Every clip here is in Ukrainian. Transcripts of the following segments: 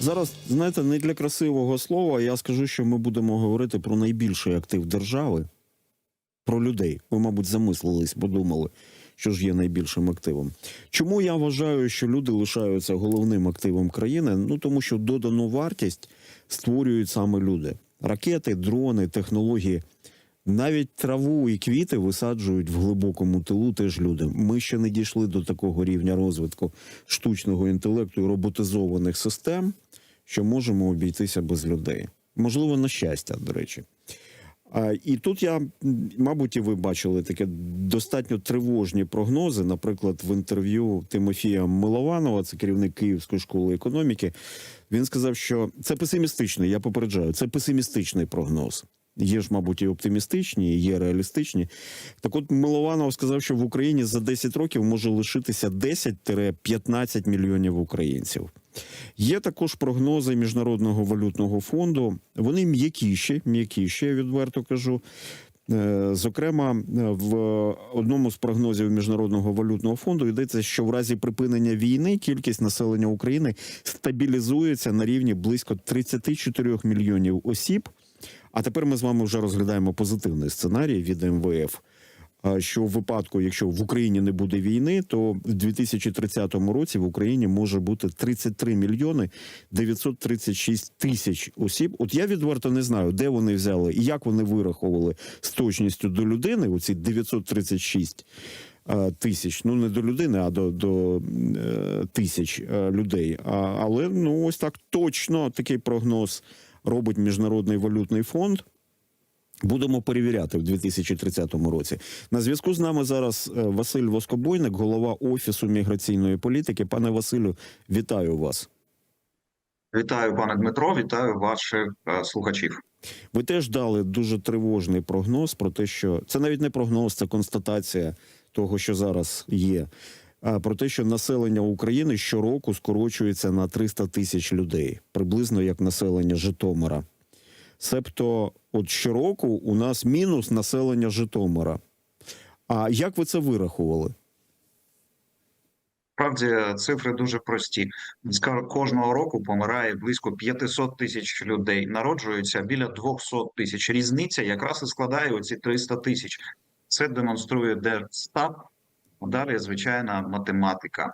Зараз, знаєте, не для красивого слова. Я скажу, що ми будемо говорити про найбільший актив держави, про людей. Ви, мабуть, замислились, подумали, що ж є найбільшим активом. Чому я вважаю, що люди лишаються головним активом країни? Ну тому що додану вартість створюють саме люди: ракети, дрони, технології. Навіть траву і квіти висаджують в глибокому тилу теж люди. Ми ще не дійшли до такого рівня розвитку штучного інтелекту і роботизованих систем, що можемо обійтися без людей. Можливо, на щастя, до речі. А, і тут я, мабуть, і ви бачили таке достатньо тривожні прогнози. Наприклад, в інтерв'ю Тимофія Милованова, це керівник Київської школи економіки. Він сказав, що це песимістичний. Я попереджаю, це песимістичний прогноз. Є ж, мабуть, і оптимістичні, і є реалістичні. Так от Милованов сказав, що в Україні за 10 років може лишитися 10-15 мільйонів українців. Є також прогнози Міжнародного валютного фонду. Вони м'якіші, м'якіші, я відверто кажу. Е, Зокрема, е, в одному з прогнозів Міжнародного валютного фонду йдеться, що в разі припинення війни кількість населення України стабілізується на рівні близько 34 мільйонів осіб. А тепер ми з вами вже розглядаємо позитивний сценарій від МВФ. Що в випадку, якщо в Україні не буде війни, то в 2030 році в Україні може бути 33 мільйони 936 тисяч осіб. От я відверто не знаю, де вони взяли і як вони вираховували з точністю до людини. Оці 936 е, тисяч. Ну не до людини, а до, до е, тисяч е, людей. Але ну ось так точно такий прогноз робить Міжнародний валютний фонд. Будемо перевіряти в 2030 році. На зв'язку з нами зараз е, Василь Воскобойник, голова офісу міграційної політики. Пане Василю, вітаю вас. Вітаю, пане Дмитро, вітаю ваших е, слухачів. Ви теж дали дуже тривожний прогноз про те, що це навіть не прогноз, це констатація того, що зараз є. Про те, що населення України щороку скорочується на 300 тисяч людей, приблизно як населення Житомира. Себто, от щороку у нас мінус населення Житомира. А як ви це вирахували? Справді цифри дуже прості. Кожного року помирає близько 500 тисяч людей. Народжується біля 200 тисяч. Різниця якраз і складає оці 300 тисяч. Це демонструє Держстат. Далі звичайна математика.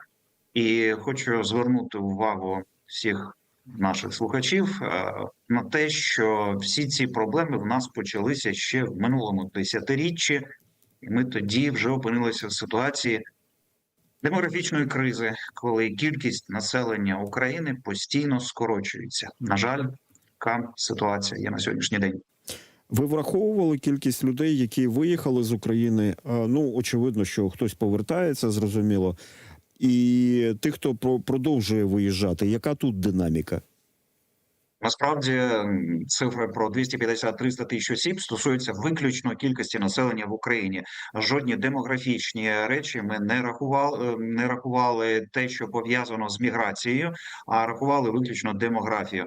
І хочу звернути увагу всіх наших слухачів е, на те, що всі ці проблеми в нас почалися ще в минулому десятиріччі, і ми тоді вже опинилися в ситуації демографічної кризи, коли кількість населення України постійно скорочується. На жаль, така ситуація є на сьогоднішній день. Ви враховували кількість людей, які виїхали з України? Ну, очевидно, що хтось повертається, зрозуміло. І тих, хто про- продовжує виїжджати, яка тут динаміка? Насправді цифри про 250-300 тисяч осіб стосуються виключно кількості населення в Україні. Жодні демографічні речі ми не рахували, е, не рахували те, що пов'язано з міграцією, а рахували виключно демографію.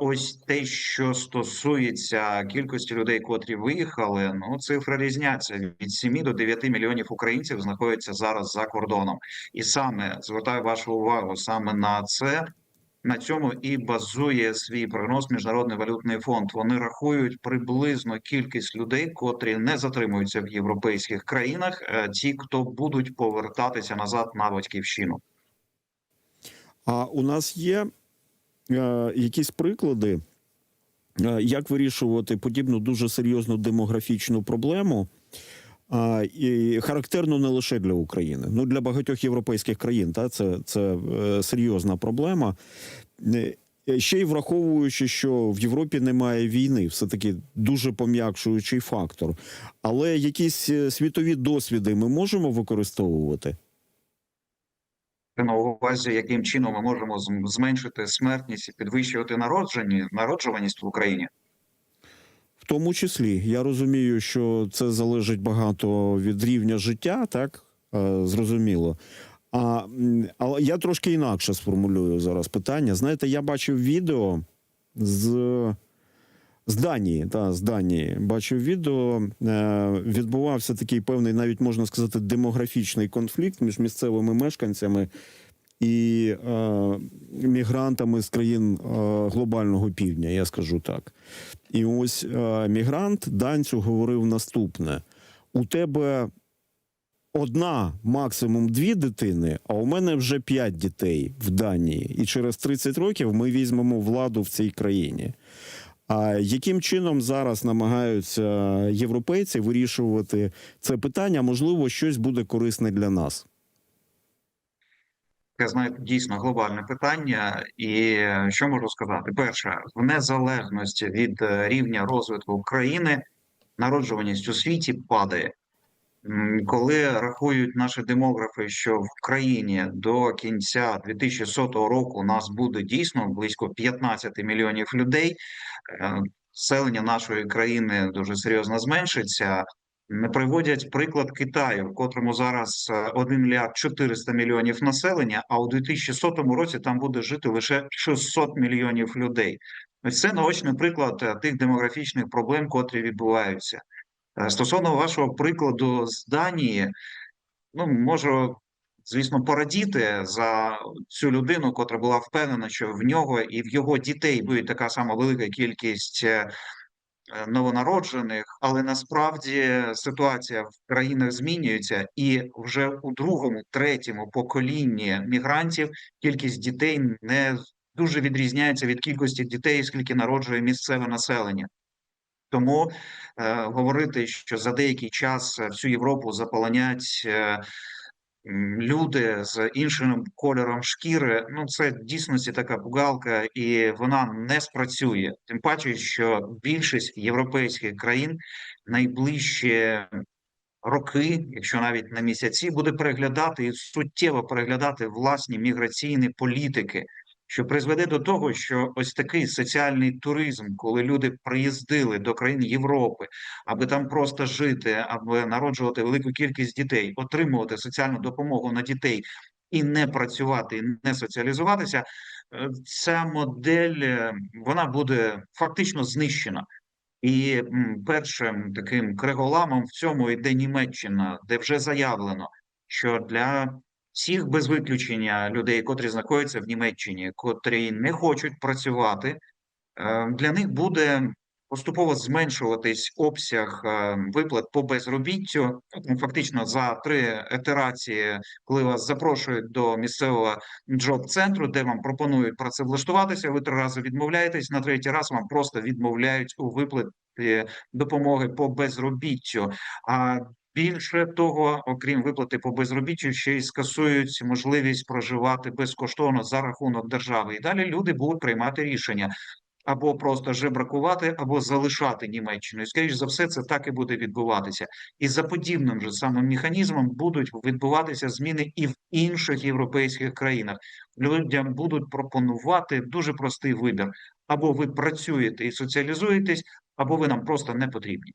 Ось те, що стосується кількості людей, котрі виїхали, ну цифри різняться від 7 до 9 мільйонів українців знаходяться зараз за кордоном, і саме звертаю вашу увагу саме на це. На цьому і базує свій прогноз Міжнародний валютний фонд. Вони рахують приблизно кількість людей, котрі не затримуються в європейських країнах, е, ті, хто будуть повертатися назад на батьківщину. А у нас є якісь приклади, е, як вирішувати подібну дуже серйозну демографічну проблему, а, і характерну не лише для України, ну для багатьох європейських країн. Та це, це е, серйозна проблема. Е, Ще й враховуючи, що в Європі немає війни, все таки дуже пом'якшуючий фактор. Але якісь е, світові досвіди ми можемо використовувати. На увазі, яким чином ми можемо зменшити смертність і підвищувати народжені народжуваність в Україні. В тому числі я розумію, що це залежить багато від рівня життя, так Е, зрозуміло. А, але я трошки інакше сформулюю зараз питання. Знаєте, я бачив відео з, з Данії. Та, з Данії бачив відео. Е, відбувався такий певний, навіть можна сказати, демографічний конфлікт між місцевими мешканцями і е, мігрантами з країн е, глобального півдня, я скажу так. І ось е, мігрант данцю говорив наступне: у тебе одна, максимум дві дитини, а у мене вже п'ять дітей в Данії. І через 30 років ми візьмемо владу в цій країні. А яким чином зараз намагаються європейці вирішувати це питання? Можливо, щось буде корисне для нас. Це знаєте, дійсно глобальне питання, і що можу сказати? Перше, в незалежності від е, рівня розвитку України народжуваність у світі падає. Коли рахують наші демографи, що в країні до кінця 2100 року нас буде дійсно близько 15 мільйонів людей, е, населення нашої країни дуже серйозно зменшиться. Не приводять приклад Китаю, в котрому зараз е, 1 мільярд 400 мільйонів населення, а у 2100 році там буде жити лише 600 мільйонів людей. Це наочний приклад е, тих демографічних проблем, котрі відбуваються. Е, Стосовно вашого прикладу з Данії, ну можу, звісно, порадіти за цю людину, котра була впевнена, що в нього і в його дітей буде така сама велика кількість е, новонароджених, але насправді ситуація в країнах змінюється, і вже у другому, третьому поколінні мігрантів кількість дітей не дуже відрізняється від кількості дітей, скільки народжує місцеве населення. Тому е, говорити, що за деякий час е, всю Європу заполонять е, люди з іншим кольором шкіри, ну це дійсності така пугалка, і вона не спрацює. Тим паче, що більшість європейських країн найближчі роки, якщо навіть на місяці, буде переглядати і суттєво переглядати власні міграційні політики, що призведе до того, що ось такий соціальний туризм, коли люди приїздили до країн Європи, аби там просто жити, аби народжувати велику кількість дітей, отримувати соціальну допомогу на дітей і не працювати, і не соціалізуватися, е, ця модель е, вона буде фактично знищена. І першим таким криголамом в цьому йде Німеччина, де вже заявлено, що для всіх без виключення людей, котрі знаходяться в Німеччині, котрі не хочуть працювати, е, для них буде поступово зменшуватись обсяг е, виплат по безробіттю. Ну, Фактично за три ітерації, коли вас запрошують до місцевого джоб-центру, де вам пропонують працевлаштуватися, ви три рази відмовляєтесь, на третій раз вам просто відмовляють у виплаті допомоги по безробіттю. А Більше того, окрім виплати по безробіттю, ще й скасують можливість проживати безкоштовно за рахунок держави. І далі люди будуть приймати рішення або просто жебракувати, або залишати Німеччину. І скоріш за все, це так і буде відбуватися. І за подібним же самим механізмом будуть відбуватися зміни і в інших європейських країнах. Людям будуть пропонувати дуже простий вибір: або ви працюєте і соціалізуєтесь, або ви нам просто не потрібні.